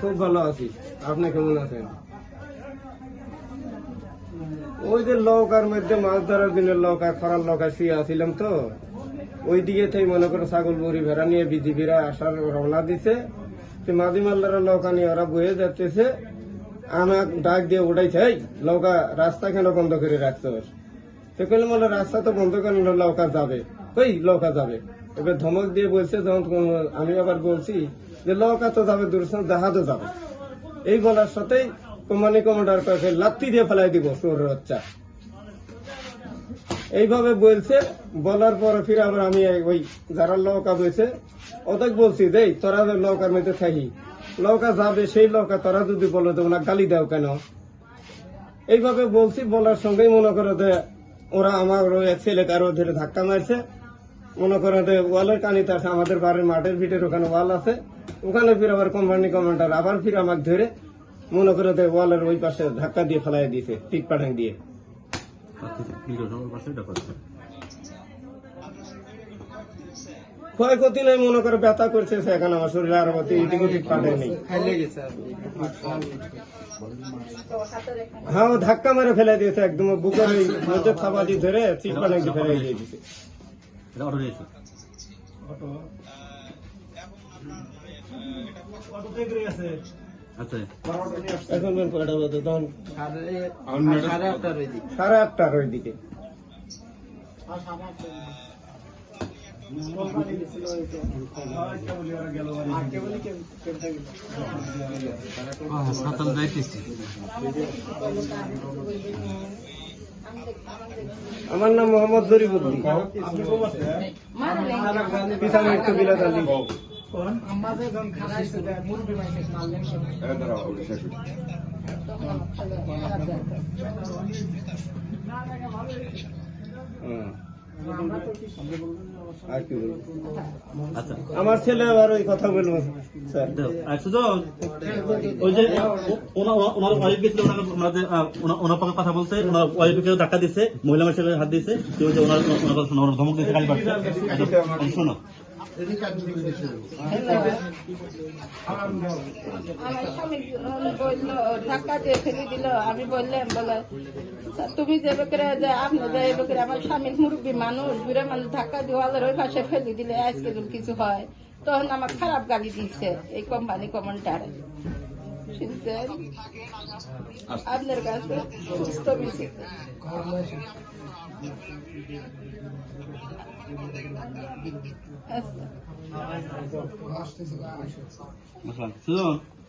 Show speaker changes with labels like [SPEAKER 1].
[SPEAKER 1] খুব ভালো আছি। আপনি কেমন আছেন? ওই যে নৌকার মধ্যে মাছ ধরার নৌকা খরার নৌকা শুয়ে আসছিলাম তো। ওই দিকে মনে করো ছাগল বড়ি ভেড়া নিয়ে বিজিবিরা আসার রওনা দিছে। মাঝি মাল্লারা নৌকা নিয়ে ওরা বয়ে যাচ্ছে আমার ডাক দিয়ে উঠাইছে নৌকা রাস্তা কেন বন্ধ করে রাখছো তো মানে রাস্তা তো বন্ধ করে লৌকা যাবে। ওই লৌকা যাবে? এবার ধমক দিয়ে বলছে আমি আবার বলছি যে নৌকা তো যাবে, দূরস্থান জাহাজও যাবে। এই বলার সাথেই কোম্পানি কমান্ডার কয়েছে লাত্তি দিয়ে ফেলাই দিব সুর বাচ্চা। এইভাবে বলছে, বলার পরে ফিরে আবার আমি ওই যারা নৌকা বইছে ওদের বলছি, দেই, তোরা যে নৌকার মধ্যে থাকি নৌকা যাবে, সেই নৌকা তোরা যদি বলো দেবো না গালি দাও কেন? এইভাবে বলছি, বলার সঙ্গেই মনে করো যে, ওরা আমার ওই এক ছেলেকে আরও ধরে ধাক্কা মারছে। মনে করে যে ওয়ালের কানিতে আছে, আমাদের বাড়ির মাঠের ভিটের ওখানে ওয়াল আছে। ওখানে ফির আবার কোম্পানি কমান্ডার আবার ফির আমাকে ধরে মনে করে ওয়ালের ওই পাশে ধাক্কা দিয়ে ফেলাই দিয়েছে টিক পাঠাং দিয়ে। ক্ষয়ক্ষতি নাই, মনে করে ব্যথা করছে সেখানে আমার শরীরে আর ইটিক ওটিক পাঠে হ্যাঁ ও ধাক্কা মেরে ফেলে দিয়েছে, একদম বুকের ওই মধ্যে ধরে চিট ফেলে দিয়ে দিয়েছে।
[SPEAKER 2] আচ্ছা।
[SPEAKER 1] এখন বের কয়টা বাজে? তখন সাড়ে আটটার ওই দিকে
[SPEAKER 2] হাসপাতাল যাইতেছি
[SPEAKER 1] আমার নাম মোহাম্মদ জরিফুদ্দিন পিতা মৃত্যু বিলাত আলী হ্যাঁ। আমার ছেলে আবার ওই কথা বলব
[SPEAKER 2] ওই যে ওনার ওয়াইফ গেছিল ওনার পক্ষে কথা বলছে ওনার ওয়াইফকে ডাক্তার দিছে মহিলা মানুষের হাত দিয়েছে ওনার ধমক দিয়েছে আচ্ছা, শোনো।
[SPEAKER 3] আমার ধাক্কা দিয়ে ফেলে আমি বললাম বলে তুমি যে বেকরে যে আপনি আমার মুরব্বী মানুষ, বুড়ে মানুষ ধাক্কা দিয়ে ওই পাশে ফেলে দিলে, আজকে কিছু হয়? তখন আমার খারাপ গালি দিচ্ছে এই কোম্পানি কমান্ডার بتنزل قبل 40
[SPEAKER 2] سنة وستابل